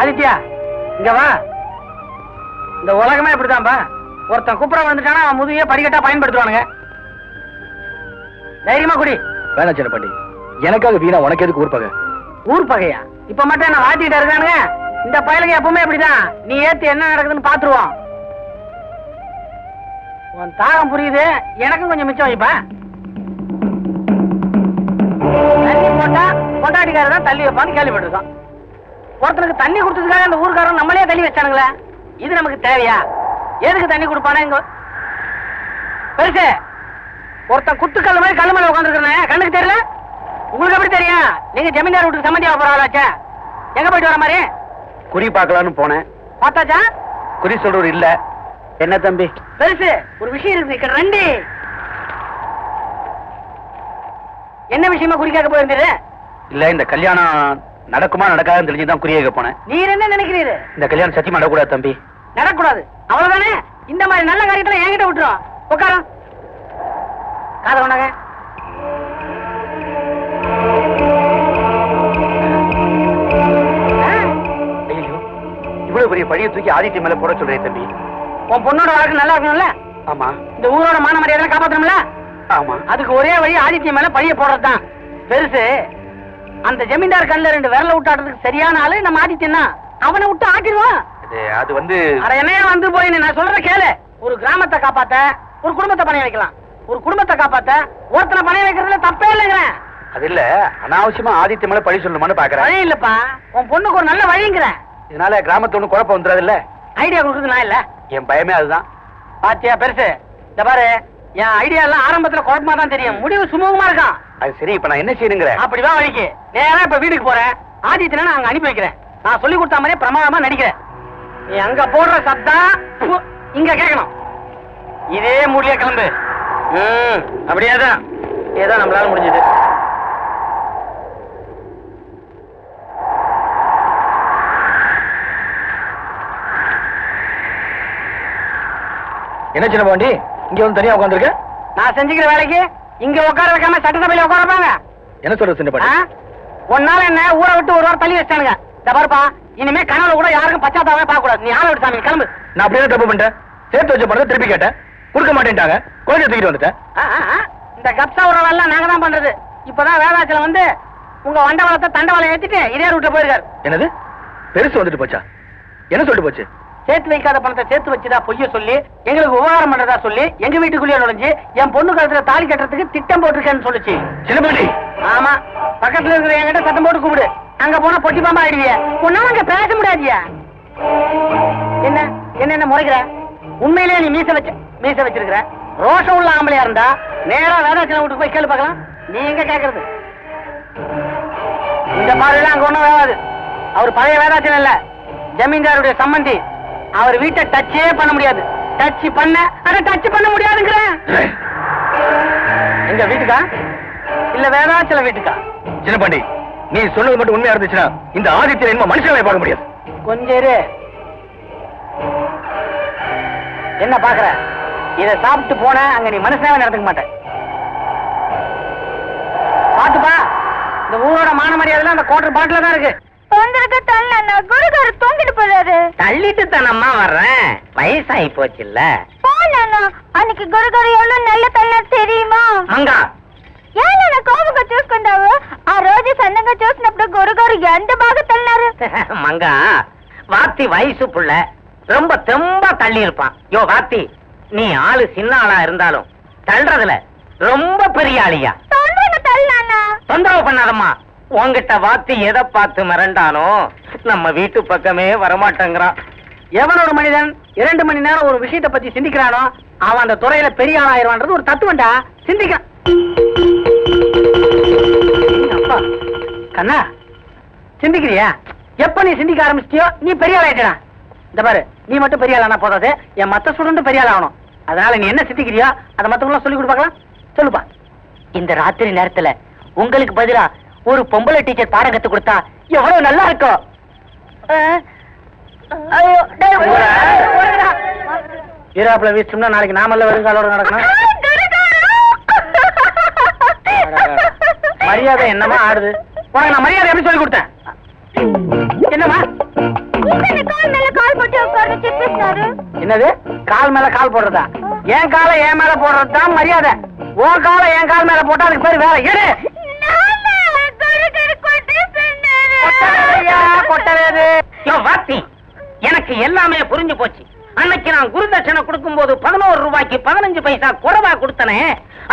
ஆதித்யா இங்க வா. இந்த உலகமே இப்படித்தான்பா ஒருத்தன் குப்புற வந்துட்டானா அவன் முதுகைய படிக்கட்டா பயன்படுத்துவானுங்க. தைரியமா குடி. வேணாம் சின்ன பாண்டி எனக்காக வீணா உனக்கு எதுக்கு ஊர்ப்பக ஊர் பகையா? இப்ப மட்டும் என்ன வாத்திட்டு இருக்கானுங்க? இந்த பயலுங்க எப்பவுமே இப்படிதான். நீ ஏத்து என்ன நடக்குதுன்னு பாத்துருவோம். உன் தாகம் புரியுது. எனக்கும் கொஞ்சம் மிச்சம் வைப்பா. போட்டா கொண்டாட்டிக்காரர் தான் தள்ளி வைப்பான்னு கேள்விப்பட்டிருக்கோம். ஒருத்தனுக்கு தண்ணி கொடுத்ததுக்காக அந்த ஊருக்காரன் நம்மளே தள்ளி வச்சானுங்களே. இது நமக்கு தேவையா? எதுக்கு தண்ணி கொடுப்பானா இங்க? பெருசு ஒருத்தன் குத்துக்கல் மாதிரி கல்லு மேல உட்காந்துருக்கிறேன் கண்ணுக்கு தெரியல? உங்களுக்கு எப்படி தெரியும்? நீங்க ஜமீன்தார் வீட்டுக்கு சம்மந்தி பரவாயில்லாச்சா எங்க போயிட்டு வர மாதிரி? குறி பார்க்கலான்னு போனேன். பார்த்தாச்சா? குறி சொல்றவர் இல்ல. என்ன தம்பி? பெருசு ஒரு விஷயம் இருக்கு. ரெண்டு. என்ன விஷயமா குறிக்காக்க போயிருந்தீரு? இல்ல இந்த கல்யாணம் நடக்குமா நடக்காதுன்னு தெரிஞ்சுதான் குறி கேட்க போனேன். நீர் என்ன நினைக்கிறீரு? இந்த கல்யாணம் சத்தியமா நடக்கூடாது தம்பி. நடக்கூடாது அவ்வளவுதானே? இந்த மாதிரி நல்ல காரியத்துல என்கிட்ட விட்டுரும். உட்காரம் காதை ஐயோ இவ்வளவு பெரிய பழிய தூக்கி ஆதித்ய மேல போட சொல்றேன் தம்பி. உன் பொண்ணோட வாழ்க்கை நல்லா இருக்கணும்ல? ஆமா. இந்த ஊரோட மான மரியாதை காப்பாத்தணும்ல? ஆமா. அதுக்கு ஒரே வழி ஆதித்யம் மேல பழிய போடுறதுதான். பெருசு அந்த ஜமீன்தார் கண்ணுல ரெண்டு விரல விட்டாடுறதுக்கு சரியான ஆளு நம்ம ஆதித்யம் தான் அவனை விட்டு ஆட்டிடுவான் அது வந்து அட என்னையா வந்து போய் நான் சொல்ற கேளு. ஒரு கிராமத்தை காப்பாத்த ஒரு குடும்பத்தை பணைய வைக்கலாம். ஒரு குடும்பத்தை காப்பாத்த ஒருத்தனை பணைய வைக்கிறதுல தப்பே இல்லைங்கிறேன். அது இல்ல அனாவசியமா ஆதித்ய மேல பழி சொல்லணுமான்னு பாக்குறேன். வழி இல்லப்பா. உன் பொண்ணுக்கு ஒரு நல்ல வழிங்கிறேன். இதனால கிராமத்துல ஒண்ணும் குழப்பம் வந்துடாது இல்ல? ஐடியா கொடுக்குறது நான் இல்ல. என் பயமே அதுதான். பாத்தியா பெருசு? இந்த பாரு என் ஐடியா எல்லாம் ஆரம்பத்துல குழப்பமா தான் தெரியும். முடிவு சுமூகமா இருக்கான். அது சரி இப்ப நான் என்ன செய்யணுங்கிற? அப்படிதான் வழிக்கு நேரா இப்ப வீட்டுக்கு போறேன். ஆதித்யனை நான் அங்க அனுப்பி வைக்கிறேன். நான் சொல்லி கொடுத்த மாதிரியே பிரமாதமா நடிக்கிறேன். நீ அங்க போடுற சத்தம் இங்க கேட்கணும். இதே முடிய கிளம்பு. ம் அப்படியே தான் ஏதோ நம்மளால முடிஞ்சது. என்ன சின்ன பாண்டி? இங்க வந்து தனியா உட்காந்துருக்க நான் செஞ்சுக்கிற வேலைக்கு இங்க உட்கார வைக்காம சட்டசபையில உட்கார வைப்பாங்க. என்ன சொல்ற சின்ன ஆ? பாண்டி உன்னால என்ன ஊரை விட்டு ஒரு வாரம் தள்ளி வச்சிட்டானுங்க. இந்த பாருப்பா இனிமே கனவுல கூட யாருக்கும் பச்சாத்தாவே பார்க்க கூடாது நீ ஆளை விட்டு சாமி கிளம்பு. நான் அப்படியே தப்பு பண்ணிட்டேன். சேர்த்து வச்ச பணத்தை திருப்பி கேட்டேன். கொடுக்க மாட்டேன்ட்டாங்க. குழந்தைய தூக்கிட்டு வந்துட்டேன். இந்த கப்சா உறவெல்லாம் நாங்க தான் பண்றது. இப்பதான் வேதாச்சலம் வந்து உங்க வண்டவளத்தை தண்டவாளம் ஏத்திட்டு இதே ரூட்ல போயிருக்காரு. என்னது? பெருசு வந்துட்டு போச்சா? என்ன சொல்லிட்டு போச்சு? சேர்த்து வைக்காத பணத்தை சேர்த்து வச்சுதா பொய்ய சொல்லி எங்களுக்கு உபகாரம் பண்றதா சொல்லி எங்க வீட்டுக்குள்ளேயே நுழைஞ்சு என் பொண்ணு கழுத்துல தாலி கட்டுறதுக்கு திட்டம் போட்டிருக்கேன்னு சொல்லுச்சு. சின்ன பாண்டி ஆமா. பக்கத்துல இருக்கிற என்கிட்ட சத்தம் போட்டு கூப்பிடு. அங்க போனா பொட்டி பாம்பா ஆயிடுவிய. உன்னால அங்க பேச முடியாதியா. என்ன? என்ன என்ன முறைக்கிற? உண்மையிலேயே நீ மீச வச்ச மீச வச்சிருக்கிற? ரோஷம் உள்ள ஆம்பளையா இருந்தா நேரா வேதாச்சலம் வீட்டுக்கு போய் கேள்வி பார்க்கலாம். நீ எங்க கேக்குறது? இந்த மாதிரி அங்க ஒண்ணும் வேகாது. அவர் பழைய வேதாச்சலம் இல்ல. ஜமீன்தாருடைய சம்பந்தி. அவர் வீட்டை டச்சே பண்ண முடியாது. டச் பண்ண அத டச் பண்ண முடியாதுங்கிற. எங்க வீட்டுக்கா? இல்ல வேதாச்சல வீட்டுக்கா? சின்ன பாண்டி நீ சொன்னது மட்டும் உண்மையா இருந்துச்சுன்னா இந்த ஆதித்யன் இனிமே மனுஷனை பார்க்க முடியாது. கொஞ்சம் என்ன பாக்குற இத சாப்பிட்டு போன அங்க நீ மனுஷனாவே நடந்துக்க மாட்ட. பாத்துப்பா இந்த ஊரோட மான மரியாதை அந்த கோட்டர் பாட்டில தான் இருக்கு. தொந்தரக்க தள்ள குருகாரு தூங்கிட்டு போறாரு தள்ளிட்டு தானம்மா வர்றேன் வயசாகி போச்சுல்ல போனா அன்னைக்கு గురుగారు ఎవరో నల్ల తల్లారు தெரியுமா மங்கா ఏనా నా కోపంగా చూసుకుంటావు ఆ రోజు సన్నగా చూసినప్పుడు గురుగారు ఎంత బాగా తల్లారు மங்கா வாத்தி வயசு புள்ள ரொம்ப தெம்பா தள்ளி இருப்பான் யோ வாத்தி நீ ஆளு சின்ன ஆளா இருந்தாலும் தள்ளுறதுல ரொம்ப பெரிய ஆளியா తొందరగా తల్లానా தொந்தரவு பண்ணாதம்மா உன்கிட்ட வாத்தி எதை பார்த்து மிரண்டானோ நம்ம வீட்டு பக்கமே வரமாட்டேங்கிறான். எவன் ஒரு மனிதன் இரண்டு மணி நேரம் ஒரு விஷயத்தை பத்தி சிந்திக்கிறானோ அவன் அந்த துறையில பெரிய ஆளாயிருவான்றது ஒரு தத்துவண்டா சிந்திக்கிறான் கண்ணா சிந்திக்கிறியா? எப்ப நீ சிந்திக்க ஆரம்பிச்சிட்டியோ நீ பெரிய ஆளாயிட்டா இந்த பாரு நீ மட்டும் பெரிய ஆளானா போதாது என் மத்த ஸ்டூடெண்ட் பெரிய ஆளாகணும் ஆகணும். அதனால நீ என்ன சிந்திக்கிறியோ அதை மத்தவங்களாம் சொல்லி கொடுப்பாங்களா? சொல்லுப்பா. இந்த ராத்திரி நேரத்துல உங்களுக்கு பதிலா ஒரு பொம்பளை டீச்சர் பாடம் கத்து கொடுத்தா எவ்வளவு நல்லா இருக்கும்? ஈராப்புல வீசிட்டோம்னா நாளைக்கு நாமல்ல வருங்காலோட நடக்கணும். மரியாதை என்னமா ஆடுது? உனக்கு நான் மரியாதை எப்படி சொல்லி கொடுத்தேன்? என்னம்மா? என்னது? கால் மேல கால் போடுறதா? என் காலை என் மேல போடுறது தான் மரியாதை. உன் காலை என் கால் மேல போட்டா அதுக்கு பேரு வேற. எடு! கொட்டவேது எனக்கு எல்லாமே புரிஞ்சு போச்சு. அன்னைக்கு நான் குருதட்சணை கொடுக்கும் போது பதினோரு ரூபாய்க்கு பதினஞ்சு பைசா குறைவா கொடுத்தனே?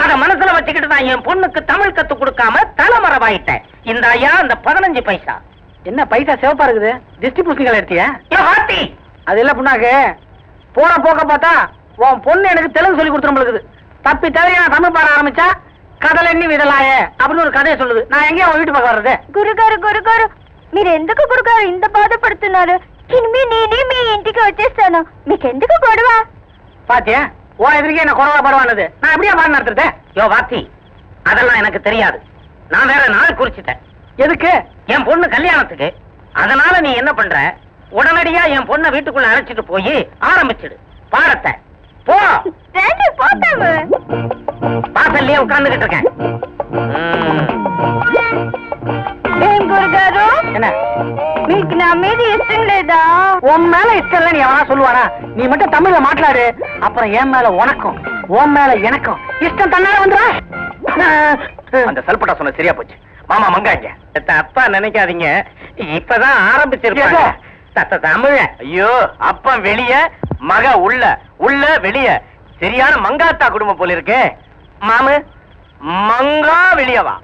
அத மனசுல வச்சுக்கிட்டு தான் என் பொண்ணுக்கு தமிழ் கத்து கொடுக்காம தலைமரவாயிட்டேன் இந்த ஐயா அந்த பதினஞ்சு பைசா. என்ன பைசா சிவப்பா இருக்குது? திருஷ்டி புஸ்திகள் எடுத்தியா? வாத்தி. அது இல்ல புண்ணாக்கு. போற போக்க பார்த்தா உன் பொண்ணு எனக்கு தெலுங்கு சொல்லி கொடுத்துரும்பளுக்குது தப்பி தவிர நான் தமிழ் பாட ஆரம்பிச்சா கடல் எண்ணி விடலாயே அப்படின்னு ஒரு கதையை சொல்லுது. நான் எங்கேயும் வீட்டு பக்கம் வர்றது. குரு குரு குரு குரு. ఎందుకు గురుగారు ఇంత బాధపడుతున్నారు ఇనిమి నేనే మీ ఇంటికి వచ్చేస్తాను మీకెందుకు గొడవ பாத்தியா உன் எதிர்க்கே என்ன குறவா பரவானது நான் எப்படியா பாடம் நடத்துறது யோ வாத்தி அதெல்லாம் எனக்கு தெரியாது நான் வேற நாள் குறிச்சிட்டேன் எதுக்கு என் பொண்ணு கல்யாணத்துக்கு அதனால நீ என்ன பண்ற உடனடியா என் பொண்ணை வீட்டுக்குள்ள அழைச்சிட்டு போய் ஆரம்பிச்சிடு பாடத்தை போ రండి పోతాము வாசல்லயே உட்கார்ந்துகிட்டு இருக்கேன் எனக்கு நான் மீது இஷ்டம் உன் மேல இஷ்டம் நீ எவனா சொல்லுவானா? நீ மட்டும் தமிழ்ல மாట్లాடு அப்புறம் என் மேல உனக்கும் உன் மேல எனக்கும் இஷ்டம் தன்னால வந்துடும் அந்த சல்பட்டா சொன்ன சரியா போச்சு. மாமா மங்காங்க தப்பா நினைக்காதீங்க. இப்பதான் ஆரம்பிச்சிருக்காங்க தமிழ. ஐயோ அப்ப வெளிய மக உள்ள உள்ள வெளிய. சரியான மங்காத்தா குடும்பம் போல இருக்கு. மாமு மங்கா வெளியவா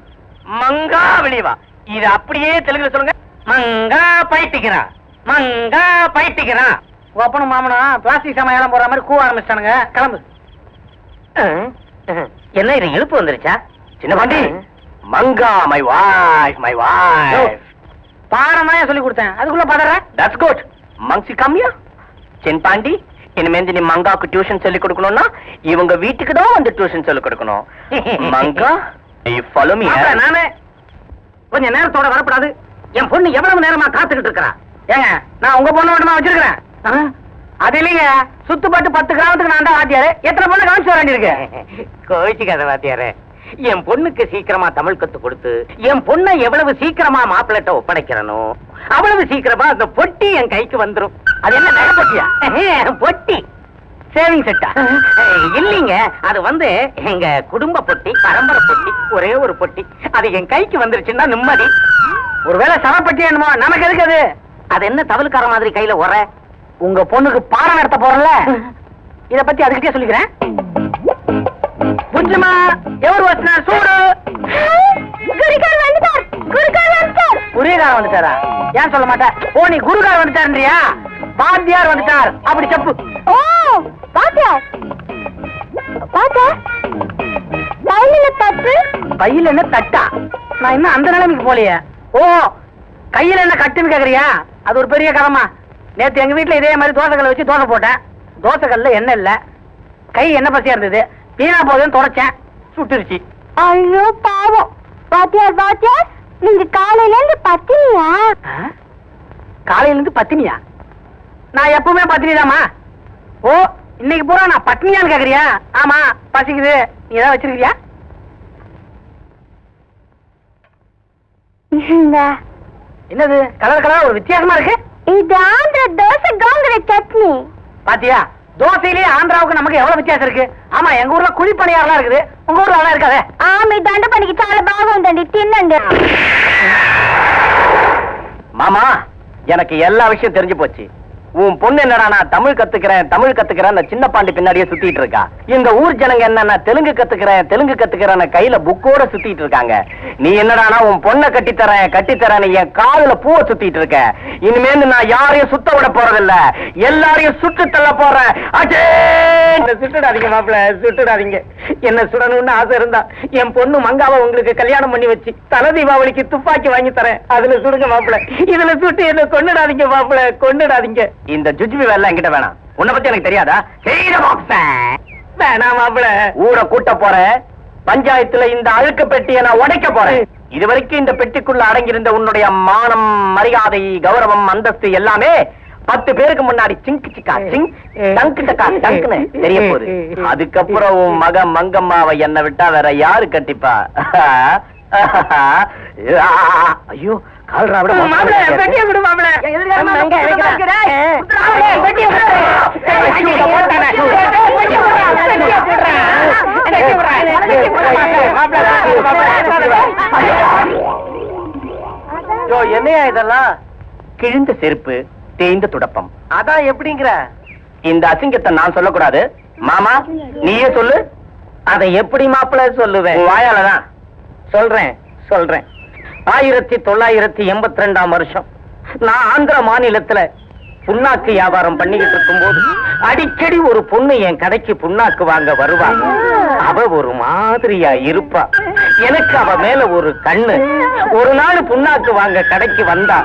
மங்கா வெளியவா இது அப்படியே தெலுங்குல சொல்லுங்க. மங்கா பைத்திக்கிறா மங்கா பைத்திக்கிறா உன் அப்பனும் மாமனும் பிளாஸ்டிக் சாமான் ஏலம் போற மாதிரி கூவ ஆரம்பிச்சிட்டானுங்க. கிளம்பு. என்ன இது இழுப்பு வந்துருச்சா? சின்ன Pandi. Manga my voice my voice பாடம் தான் சொல்லி கொடுத்தேன். அதுக்குள்ள பதற? தட்ஸ் குட் மங்சி கம்மியா சின் பாண்டி இனிமேந்து நீ மங்காக்கு டியூஷன் சொல்லி கொடுக்கணும்னா இவங்க வீட்டுக்கு தான் வந்து டியூஷன் சொல்லி கொடுக்கணும். மங்கா me மாப்பிள, நானு. கொஞ்சம் நேரத்தோட வரக்கூடாது என் பொண்ணு எவ்வளவு நேரமா காத்துக்கிட்டு இருக்கறா? ஏங்க நான் உங்க பொண்ணு மட்டுமா வச்சிருக்கிறேன்? அது இல்லைங்க சுத்துப்பட்டு பத்து கிராமத்துக்கு நான் தான் வாத்தியாரு. எத்தனை பொண்ணு கவனிச்சு வர வேண்டியிருக்கு? கோவிச்சுக்காத வாத்தியாரே. என் பொண்ணுக்கு சீக்கிரமா தமிழ் கத்து கொடுத்து என் பொண்ணை எவ்வளவு சீக்கிரமா மாப்பிள்ளட்ட ஒப்படைக்கிறனோ அவ்வளவு சீக்கிரமா அந்த பொட்டி என் கைக்கு வந்துரும். அது என்ன நகை பொட்டியா? பொட்டி. சேவிங் செட்டா இல்லீங்க அது வந்து எங்க குடும்ப பொட்டி பரம்பரை பொட்டி ஒரே ஒரு பொட்டி. அது என் கைக்கு வந்துருச்சுன்னா நிம்மதி. ஒருவேளை சவப்பட்டி வேணுமோ நமக்கு எதுக்கு அது? என்ன தவலுக்கார மாதிரி கையில உர? உங்க பொண்ணுக்கு பாடம் நடத்த போறல இத பத்தி அதுக்கிட்டே சொல்லிக்கிறேன். புரிஞ்சுமா எவரு வச்சினா சூடு? குருகார் வந்துட்டார். குருகார் வந்துட்டார். குருகார் வந்துட்டாரா? ஏன் சொல்ல மாட்டா? ஓ நீ குருகார் வந்துட்டாருன்றியா? பாத்தியார் வந்துட்டார். அப்படி செப்பு. ஓ பாத்தியார். பாத்தா பையில தட்டு? பையில தட்டா? நான் இன்னும் அந்த நிலைமைக்கு போலையே. ஓ கையில என்ன கட்டுன்னு கேக்குறியா? அது ஒரு பெரிய கதமா நேத்து எங்க வீட்டுல இதே மாதிரி தோசைக்கல்ல வச்சு தோசை போட்டேன். தோசைக்கல்ல எண்ணெய் இல்ல. கை என்ன பசியா இருந்தது? வீணா போகுதுன்னு தொடச்சேன். சுட்டுருச்சு. ஐயோ பாவம். வாத்தியார் வாத்தியார் நீங்க காலையில இருந்து பத்தினியா? ஆ? காலையில இருந்து பத்தினியா? நான் எப்பவுமே பத்தினிதாம்மா. ஓ இன்னைக்கு பூரா நான் பட்னியான்னு கேக்குறியா? ஆமா பசிக்குது. நீ ஏதாவது வச்சிருக்கியா என்னது? Colour colour? ஒரு வித்தியாசமா இருக்கு? இது ஆந்திர தோசை கோங்குற சட்னி. பாத்தியா? தோசையிலேயே ஆந்திராவுக்கு நமக்கு எவ்வளவு வித்தியாசம் இருக்கு? ஆமா எங்க ஊர்ல குழி பணியாரெல்லாம் இருக்குது. உங்க ஊர்ல அதெல்லாம் இருக்காது. ஆமா இதாண்ட பணிக்கு சால பாகுண்டண்டி தின்னங்க. மாமா எனக்கு எல்லா விஷயம் தெரிஞ்சு போச்சு. உன் பொண்ணு என்னடா நான் தமிழ் கத்துக்கிறேன் தமிழ் கத்துக்கிறேன் அந்த சின்ன பாண்டி பின்னாடியே சுத்திட்டு இருக்கா? இந்த ஊர் ஜனங்க என்னன்னா தெலுங்கு கத்துக்கிறேன் தெலுங்கு கத்துக்கிறேன் கையில புக்கோட சுத்திட்டு இருக்காங்க. நீ என்னடானா உன் பொண்ணை கட்டித்தரேன் கட்டித்தரேன் என் காதுல பூவை சுத்திட்டு இருக்க. இனிமேல் நான் யாரையும் சுத்த விட போறதில்ல. எல்லாரையும் சுட்டு தள்ள போறேன். அஜே! என்ன சுட்டுடாதீங்க மாப்பிள சுட்டுடாதீங்க. என்ன சுடணும்னு ஆசை இருந்தா என் பொண்ணு மங்காவை உங்களுக்கு கல்யாணம் பண்ணி வச்சு தல தீபாவளிக்கு துப்பாக்கி வாங்கி தரேன். அதுல சுடுங்க மாப்பிள இதுல சுட்டு என்ன கொன்னுடாதீங்க மாப்பிள கொன்னுடாதீங்க. இந்த ஜுஜ்பி வேலை என்கிட்ட வேணாம். உன்னை பத்தி எனக்கு தெரியாதா? வேணாம் மாப்பிள ஊரை கூட்ட போறேன் பஞ்சாயத்துல இந்த அழுக்கு பெட்டியை நான் உடைக்க போறேன். இதுவரைக்கும் இந்த பெட்டிக்குள்ள அடங்கியிருந்த உன்னுடைய மானம் மரியாதை கௌரவம் அந்தஸ்து எல்லாமே பத்து பேருக்கு முன்னாடி சிங்கு சிக்கா சிங் டங்கு டக்கா டங்குன்னு தெரிய போகுது. அதுக்கப்புறம் உன் மக மங்கம்மாவை என்ன விட்டா வேற யாரு கட்டிப்பா? ஐயோ கால்ரா விட மாப்ள பெட்டிய விடு மாப்ள எங்க வைக்கிறா மாப்ள பெட்டிய விடு பெட்டிய போட்டானே பெட்டிய போடுறா பெட்டிய போடுறா பெட்டிய போடுறா பெட்டிய போடுறா மாப்ள மாப்ள ஜோ என்னையா இதெல்லாம் கிழிந்த செருப்பு தேய்ந்த துடப்பம் அதான் எப்படிங்கிற இந்த அசிங்கத்தை நான் சொல்லக்கூடாது மாமா நீயே சொல்லு அதை எப்படி மாப்பிள்ள சொல்லுவேன் வாயாலதான் சொல்றேன் சொல்றேன். ஆயிரத்தி தொள்ளாயிரத்தி எண்பத்தி ரெண்டாம் வருஷம். நான் ஆந்திர மாநிலத்துல புண்ணாக்கு வியாபாரம் பண்ணிக்கிட்டு இருக்கும்போது அடிக்கடி ஒரு பொண்ணு என் கடைக்கு புண்ணாக்கு வாங்க வருவா. அவ ஒரு மாதிரியா இருப்பா. எனக்கு அவ மேல ஒரு கண்ணு. ஒரு நாள் புண்ணாக்கு வாங்க கடைக்கு வந்தா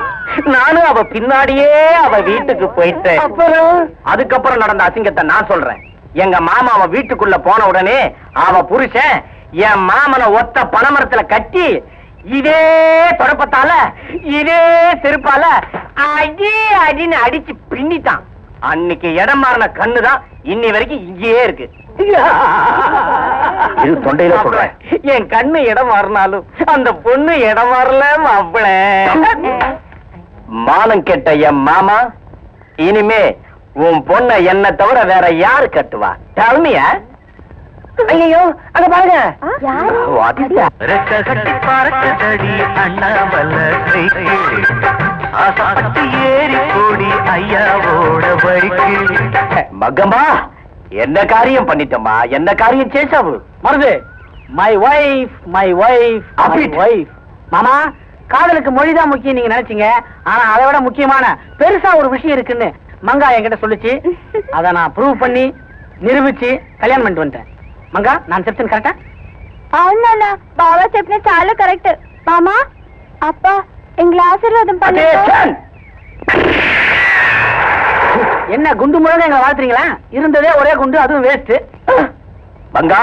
நானும் அவ பின்னாடியே அவ வீட்டுக்கு போயிட்டேன். அதுக்கப்புறம் நடந்த அசிங்கத்தை நான் சொல்றேன். எங்க மாமா அவன் வீட்டுக்குள்ள போன உடனே அவ புருஷன் என் மாமனை ஒத்த பனைமரத்துல கட்டி இதே தொடப்பத்தால இதே செருப்பால அடி அடின்னு அடிச்சு பின்னிட்டான். அன்னைக்கு இடம் மாறின கண்ணுதான் இன்னி வரைக்கும் இங்கேயே இருக்கு. இது தொண்டையில சொல்றேன். என் கண்ணு இடம் மாறினாலும் அந்த பொண்ணு இடம் மாறல மாப்பிள மானம் கெட்ட என் மாமா இனிமே உன் பொண்ண என்ன தவிர வேற யாரு கட்டுவா? டவுனிய ஐயோ அங்க பாருங்க. கட்டி பறக்கதடி அண்ணாமல ஆசைப்பட்டு ஏறி கூடி ஐயாவோட வழிக்கு மகமா என்ன காரியம் பண்ணிட்டோமா என்ன காரியம் சேஷாவு? Marudhu my wife my wife my Abit. Wife மாமா காதலுக்கு மொழிதான் முக்கியம் நீங்க நினைச்சீங்க. ஆனா அதை விட முக்கியமான பெருசா ஒரு விஷயம் இருக்குன்னு மங்கா என்கிட்ட சொல்லுச்சு. அதை நான் ப்ரூவ் பண்ணி நிரூபிச்சு கல்யாணம் பண்ணிட்டு வந்துட்டேன். மங்கா நான் செப்டன் கரெக்டா అవునా బాబా చెప్పిన చాలా కరెక్ట్ మామా అప్ప ఎంగ్ల ఆశీర్వాదం பண்ணு என்ன குண்டு முழுங்க எங்களை வாழ்த்துறீங்களா இருந்ததே ஒரே குண்டு அதுவும் வேஸ்ட் மங்கா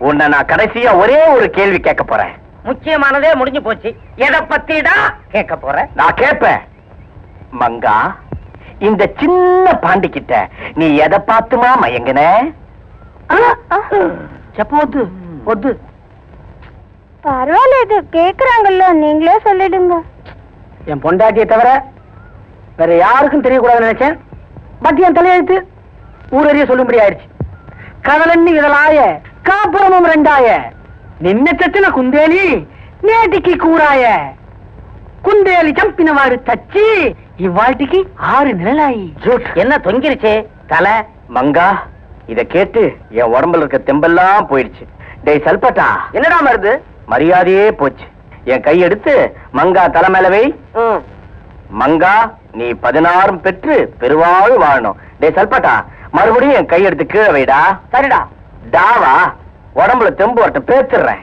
உன்னை நான் கடைசியா ஒரே ஒரு கேள்வி கேட்க போறேன் முக்கியமானதே முடிஞ்சு போச்சு எதை பத்திடா கேட்க போற நான் கேட்பேன் மங்கா இந்த சின்ன பாண்டிக்கிட்ட நீ எதை பார்த்துமா மயங்கின చెప్పవద్దు వద్దు పర్వాలేదు கேக்குறாங்கல்ல நீங்களே சொல்லிடுங்க என் பொண்டாட்டியை தவிர வேற யாருக்கும் தெரியக்கூடாதுன்னு நினைச்சேன் பட் என் தலையெழுத்து ஊரறிய சொல்லும்படி ஆயிடுச்சு కదలన్నీ విదలాయ కాపురమం రెండాయ నిన్న చచ్చిన కుందేలి నేటికి కూరాయ కుందేలి చంపిన వాడు చచ్చి ఇవాటికి ఆరు నెలలాయి என்ன தொங்கிருச்சே தலை மங்கா இத கேட்டு என் உடம்புல இருக்க தெம்பெல்லாம் போயிடுச்சு. டேய் சல்பட்டா. என்னடா மருது மரியாதையே போச்சு. என் கை எடுத்து மங்கா தலை மேல வை. மங்கா நீ பதினாறும் பெற்று பெருவாழ் வாழணும். டேய் சல்பட்டா மறுபடியும் என் கை எடுத்து கீழே வைடா. சரிடா. டாவா உடம்புல தெம்பு வரட்டும் பேத்துறேன்